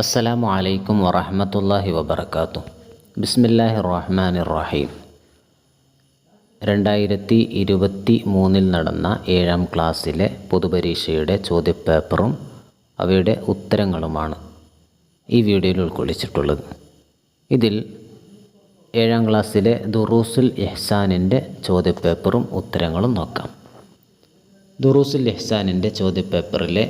അസ്സലാമു അലൈക്കും വറഹമത്തല്ലാഹി വബർക്കാത്തു ബിസ്മില്ലാഹി റഹ്മാൻ റഹീം രണ്ടായിരത്തി ഇരുപത്തി മൂന്നിൽ നടന്ന ഏഴാം ക്ലാസ്സിലെ പൊതുപരീക്ഷയുടെ ചോദ്യപേപ്പറും അവയുടെ ഉത്തരങ്ങളുമാണ് ഈ വീഡിയോയിൽ ഉൾക്കൊള്ളിച്ചിട്ടുള്ളത്. ഇതിൽ ഏഴാം ക്ലാസ്സിലെ ദുറൂസുൽ എഹ്സാനിന്റെ ചോദ്യപേപ്പറും ഉത്തരങ്ങളും നോക്കാം. ദുറൂസുൽ എഹ്സാനിന്റെ ചോദ്യപേപ്പറിലെ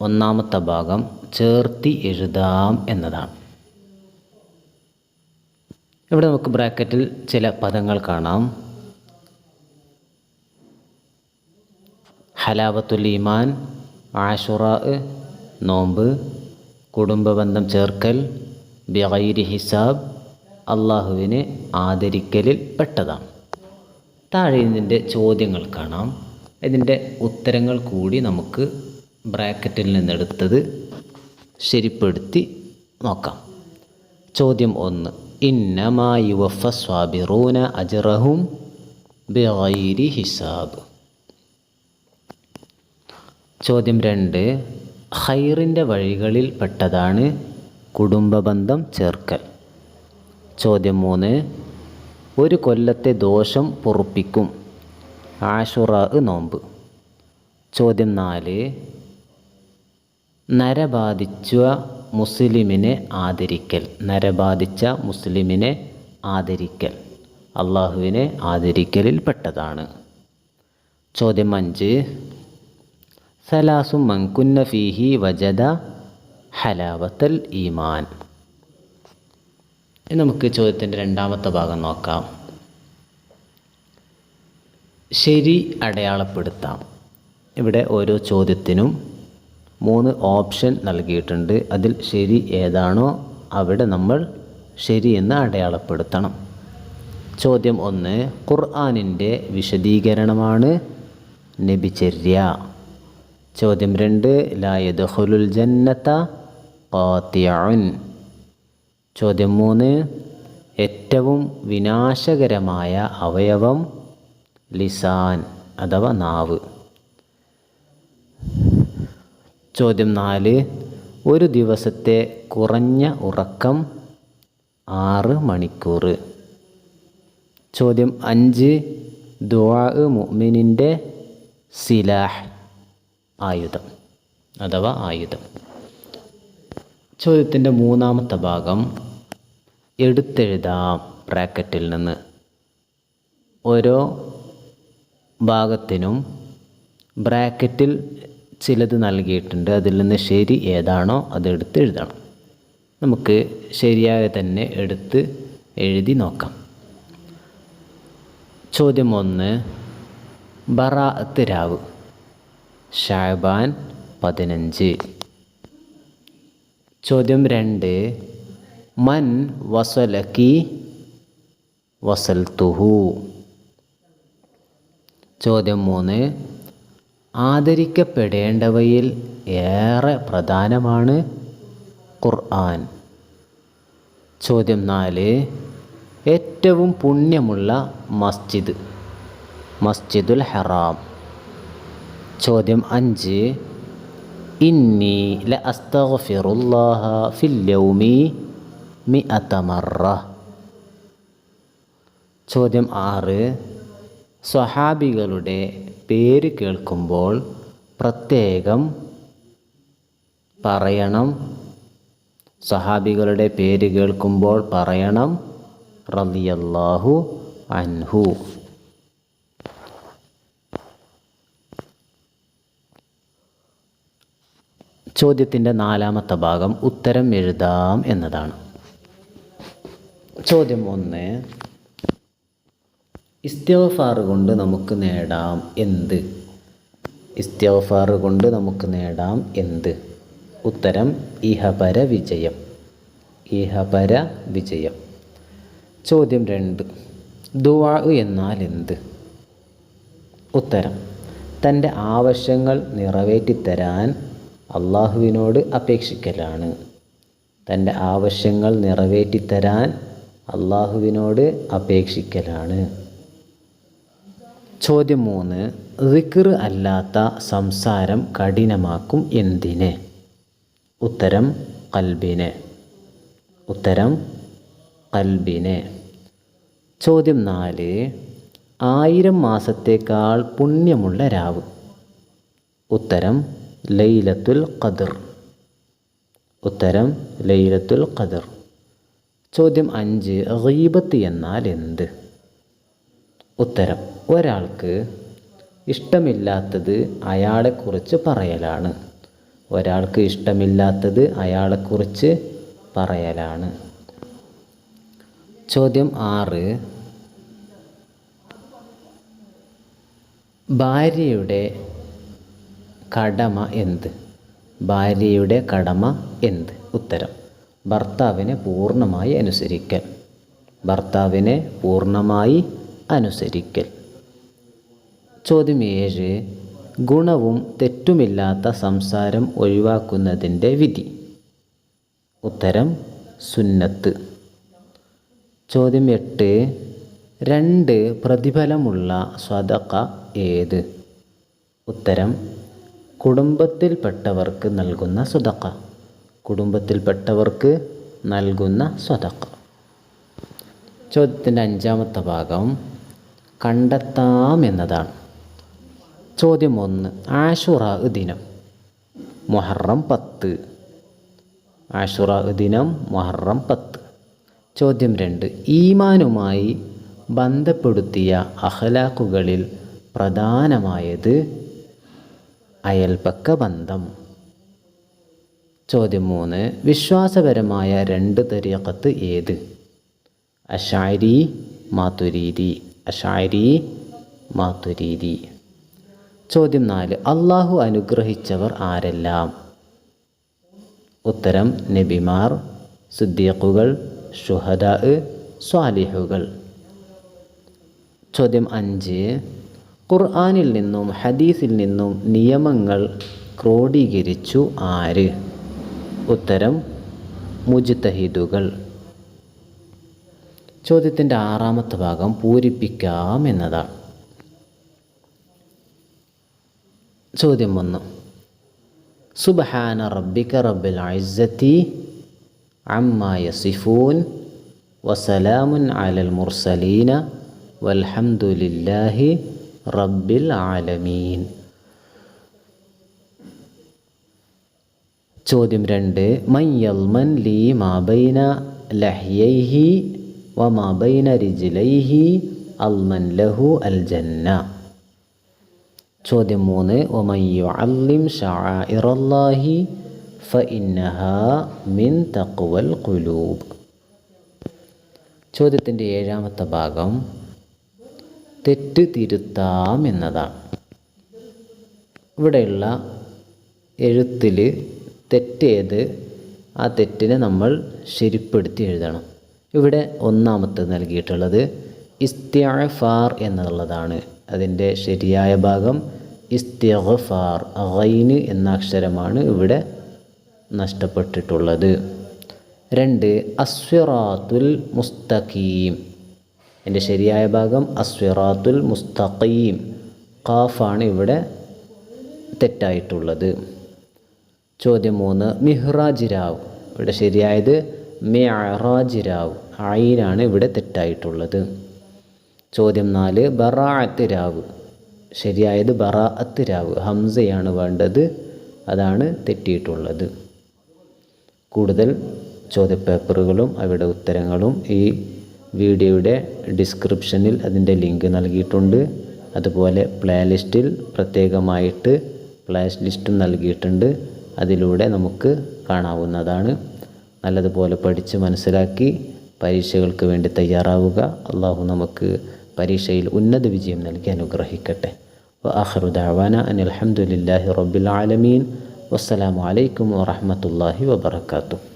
ഒന്നാമത്തെ ഭാഗം ചേർത്തി എഴുതാം എന്നതാണ്. ഇവിടെ നമുക്ക് ബ്രാക്കറ്റിൽ ചില പദങ്ങൾ കാണാം. ഹലാവത്തുൽ ഈമാൻ ആഷുറ നോമ്പ് കുടുംബബന്ധം ചേർക്കൽ ബിഗൈരി ഹിസാബ് അള്ളാഹുവിനെ ആദരിക്കലിൽ പെട്ടതാണ്. താഴെ ഇതിന്റെ ചോദ്യങ്ങൾ കാണാം. ഇതിന്റെ ഉത്തരങ്ങൾ കൂടി നമുക്ക് ബ്രാക്കറ്റിൽ നിന്നെടുത്തത് ശരിപ്പെടുത്തി നോക്കാം. ചോദ്യം ഒന്ന്. ഇന്നമായി വഫ സ്വാബിറൂന അജറഹും ബിഗൈരി ഹിസാബ്. ചോദ്യം രണ്ട്. ഹൈറിന്റെ വഴികളിൽ പെട്ടതാണ് കുടുംബബന്ധം ചേർക്കൽ. ചോദ്യം മൂന്ന്. ഒരു കൊല്ലത്തെ ദോഷം പൊറുപ്പിക്കും ആഷുറാ നോമ്പ്. ചോദ്യം നാല്. നരബാധിച്ച മുസ്ലിമിനെ ആദരിക്കൽ. നരബാധിച്ച മുസ്ലിമിനെ ആദരിക്കൽ. അള്ളാഹുവിനെ ആദരിക്കലിൽ പെട്ടതാണ്. ചോദ്യം അഞ്ച്. സലാസു മങ്കുന്ന ഫീഹി വജദ ഹലാവത്തൽ ഈമാൻ. നമുക്ക് ചോദ്യത്തിന്റെ രണ്ടാമത്തെ ഭാഗം നോക്കാം. ശരി അടയാളപ്പെടുത്താം. ഇവിടെ ഓരോ ചോദ്യത്തിനും മൂന്ന് ഓപ്ഷൻ നൽകിയിട്ടുണ്ട്. അതിൽ ശരി ഏതാണോ അവിടെ നമ്മൾ ശരി എന്ന് അടയാളപ്പെടുത്തണം. ചോദ്യം ഒന്ന് ഖുർആാനിന്റെ വിശദീകരണമാണ് നബിചര്യ. ചോദ്യം രണ്ട് ലായദുൽ ജന്നത്ത പാത്യാൻ ചോദ്യം മൂന്ന് ഏറ്റവും വിനാശകരമായ അവയവം ലിസാൻ അഥവാ നാവ്. ചോദ്യം നാല്. ഒരു ദിവസത്തെ കുറഞ്ഞ ഉറക്കം ആറ് മണിക്കൂർ ചോദ്യം അഞ്ച്. ദുആ മുഅ്മിനിന്റെ സിലാഹ് ആയുധം അഥവാ ആയുധം. ചോദ്യത്തിന്റെ മൂന്നാമത്തെ ഭാഗം എടുത്തെഴുതാം ബ്രാക്കറ്റിൽ നിന്ന്. ഓരോ ഭാഗത്തിനും ബ്രാക്കറ്റിൽ ചിലത് നൽകിയിട്ടുണ്ട്. അതിൽ നിന്ന് ശരി ഏതാണോ അത് എടുത്ത് എഴുതണം. നമുക്ക് ശരിയായ തന്നെ എടുത്ത് എഴുതി നോക്കാം. ചോദ്യം ഒന്ന് ബറാത്ത് രാവ് ഷാബാൻ പതിനഞ്ച്. ചോദ്യം രണ്ട് മൻ വസലക്കി വസൽത്തുഹു ചോദ്യം മൂന്ന് ആദരിക്കപ്പെടേണ്ടവയിൽ ഏറെ പ്രധാനമാണ് ഖുർആൻ. ചോദ്യം നാല് ഏറ്റവും പുണ്യമുള്ള മസ്ജിദ് മസ്ജിദുൽ ഹറാം. ചോദ്യം അഞ്ച് ഇന്നി ല അസ്തഗ്ഫിറുല്ലാഹ ഫിൽ യൗമി മിഅത ചോദ്യം ആറ് സ്വഹാബികളുടെ പേര് കേൾക്കുമ്പോൾ പ്രത്യേകം പറയണം. സഹാബികളുടെ പേര് കേൾക്കുമ്പോൾ പറയണം. റളിയല്ലാഹു അൻഹു. ചോദ്യത്തിന്റെ നാലാമത്തെ ഭാഗം ഉത്തരം എഴുതാം എന്നതാണ്. ചോദ്യം ഒന്ന് ഇസ്തിഗ്ഫാർ കൊണ്ട് നമുക്ക് നേടാം എന്ത്? ഇസ്തിഗ്ഫാർ കൊണ്ട് നമുക്ക് നേടാം എന്ത്? ഉത്തരം ഇഹപര വിജയം. ഇഹപര വിജയം. ചോദ്യം രണ്ട്. ദുവാ എന്നാൽ എന്ത്? ഉത്തരം തന്റെ ആവശ്യങ്ങൾ നിറവേറ്റിത്തരാൻ അള്ളാഹുവിനോട് അപേക്ഷിക്കലാണ്. തന്റെ ആവശ്യങ്ങൾ നിറവേറ്റിത്തരാൻ അള്ളാഹുവിനോട് അപേക്ഷിക്കലാണ്. ചോദ്യം മൂന്ന് റിക്കർ അല്ലാത്ത സംസാരം കഠിനമാക്കും എന്തിന്? ഉത്തരം കൽബിനെ. ഉത്തരം കൽബിനെ. ചോദ്യം നാല് ആയിരം മാസത്തേക്കാൾ പുണ്യമുള്ള രാവ്. ഉത്തരം ലൈലത്തുൽ ഖദർ. ഉത്തരം ലൈലത്തുൽ ഖദർ. ചോദ്യം അഞ്ച് ഗീബത്ത് എന്നാൽ എന്ത്? ഉത്തരം. ഒരാൾക്ക് ഇഷ്ടമില്ലാത്തത് അയാളെക്കുറിച്ച് പറയലാണ്. ഒരാൾക്ക് ഇഷ്ടമില്ലാത്തത് അയാളെക്കുറിച്ച് പറയലാണ്. ചോദ്യം ആറ്. ഭാര്യയുടെ കടമ എന്ത്? ഭാര്യയുടെ കടമ എന്ത്? ഉത്തരം. ഭർത്താവിനെ പൂർണമായി അനുസരിക്കൽ. ഭർത്താവിനെ പൂർണമായി അനുസരിക്കൽ. ചോദ്യം ഏഴ് ഗുണവും തെറ്റുമില്ലാത്ത സംസാരം ഒഴിവാക്കുന്നതിന്റെ വിധി. ഉത്തരം സുന്നത്ത്. ചോദ്യം എട്ട് രണ്ട് പ്രതിഫലമുള്ള സ്വതക്ക ഏത്? ഉത്തരം കുടുംബത്തിൽപ്പെട്ടവർക്ക് നൽകുന്ന സ്വതക്ക. കുടുംബത്തിൽപ്പെട്ടവർക്ക് നൽകുന്ന സ്വതക്ക. ചോദ്യത്തിന്റെ അഞ്ചാമത്തെ ഭാഗം കണ്ടെത്താം എന്നതാണ് ചോദ്യം ഒന്ന് ആഷുറ ദിനം മൊഹറം പത്ത്. ആഷുറ ദിനം മൊഹറം പത്ത്. ചോദ്യം രണ്ട് ഈമാനുമായി ബന്ധപ്പെടുത്തിയ അഹ്ലാക്കുകളിൽ പ്രധാനമായത് അയൽപക്ക ബന്ധം. ചോദ്യം മൂന്ന് വിശ്വാസപരമായ രണ്ട് തരീക്കത്ത് ഏത്? അഷാരി മാതുരീതി അഷാരി മാത്തുരീതി ചോദ്യം നാല് അള്ളാഹു അനുഗ്രഹിച്ചവർ ആരെല്ലാം? ഉത്തരം നബിമാർ സുദ്ദീഖുകൾ ഷുഹദ സ്വാലിഹുകൾ. ചോദ്യം അഞ്ച് ഖുർആാനിൽ നിന്നും ഹദീസിൽ നിന്നും നിയമങ്ങൾ ക്രോഡീകരിച്ചു ആര്? ഉത്തരം മുജ്തഹിദുകൾ. ചോദ്യത്തിന്റെ ആറാമത്തെ ഭാഗം പൂരിപ്പിക്കാം എന്നതാണ്. ചോദ്യം ഒന്ന്. സുബഹാന റബ്ബിക റബ്ബിൽ ഐസത്തി അമ്മ യസിഫൂൻ വസലാമുൻ അലൽ മുർസലീന വൽഹംദുലില്ലാഹി റബ്ബിൽ ആലമീൻ. ചോദ്യം രണ്ട്. മയ്യൽമൻ ലീ മാബൈന ലഹ്യൈഹി വമാബൈന റിജിലൈഹി അൽമൻ ലഹു അൽ ജന്ന ചോദ്യം മൂന്ന് ഒമയ്യു അല്ലിം ഷാഇറല്ലാഹി ഫഇന്നഹ മിൻ തക്വൽ കുലൂബ് ചോദ്യത്തിന്റെ ഏഴാമത്തെ ഭാഗം തെറ്റ് തിരുത്താം എന്നതാണ്. ഇവിടെയുള്ള എഴുത്തിൽ തെറ്റേത് ആ തെറ്റിനെ നമ്മൾ ശരിപ്പെടുത്തി എഴുതണം. ഇവിടെ ഒന്നാമത്തെ നൽകിയിട്ടുള്ളത് ഇസ്തിഅഫാർ എന്നുള്ളതാണ്. അതിന്റെ ശരിയായ ഭാഗം ഇസ്തിഗ്ഫാർ ഗൈന് എന്ന അക്ഷരമാണ് ഇവിടെ നഷ്ടപ്പെട്ടിട്ടുള്ളത്. രണ്ട് അസ്വിറാത്തുൽ മുസ്തഖീം. എന്റെ ശരിയായ ഭാഗം അസ്വിറാത്തുൽ മുസ്തഖീം. ഖാഫാണ് ഇവിടെ തെറ്റായിട്ടുള്ളത്. ചോദ്യം മൂന്ന് മിഹ്റാജ് രാവ്. ഇവിടെ ശരിയായത് മെറാജ് രാവ് ആയിനാണ് ഇവിടെ തെറ്റായിട്ടുള്ളത്. ചോദ്യം നാല് ബറാഅത്ത് രാവ് ശരിയായത് ബറാഅത്ത് രാവ് ഹംസയാണ് വേണ്ടത്. അതാണ് തെറ്റിയിട്ടുള്ളത്. കൂടുതൽ ചോദ്യപേപ്പറുകളും അവയുടെ ഉത്തരങ്ങളും ഈ വീഡിയോയുടെ ഡിസ്ക്രിപ്ഷനിൽ അതിന്റെ ലിങ്ക് നൽകിയിട്ടുണ്ട്. അതുപോലെ പ്ലേ ലിസ്റ്റിൽ പ്രത്യേകമായിട്ട് പ്ലേ ലിസ്റ്റും നൽകിയിട്ടുണ്ട്. അതിലൂടെ നമുക്ക് കാണാവുന്നതാണ്. നല്ലതുപോലെ പഠിച്ച് മനസ്സിലാക്കി പരീക്ഷകൾക്ക് വേണ്ടി തയ്യാറാവുക. അള്ളാഹു നമുക്ക് പരീക്ഷയിൽ ഉന്നത വിജയം നൽകി അനുഗ്രഹിക്കട്ടെ. വആഖിറു ദഅവാന അനിൽ ഹംദുലില്ലാഹി റബ്ബിൽ ആലമീൻ. വസ്സലാമു അലൈക്കും വബറകാതുഹു.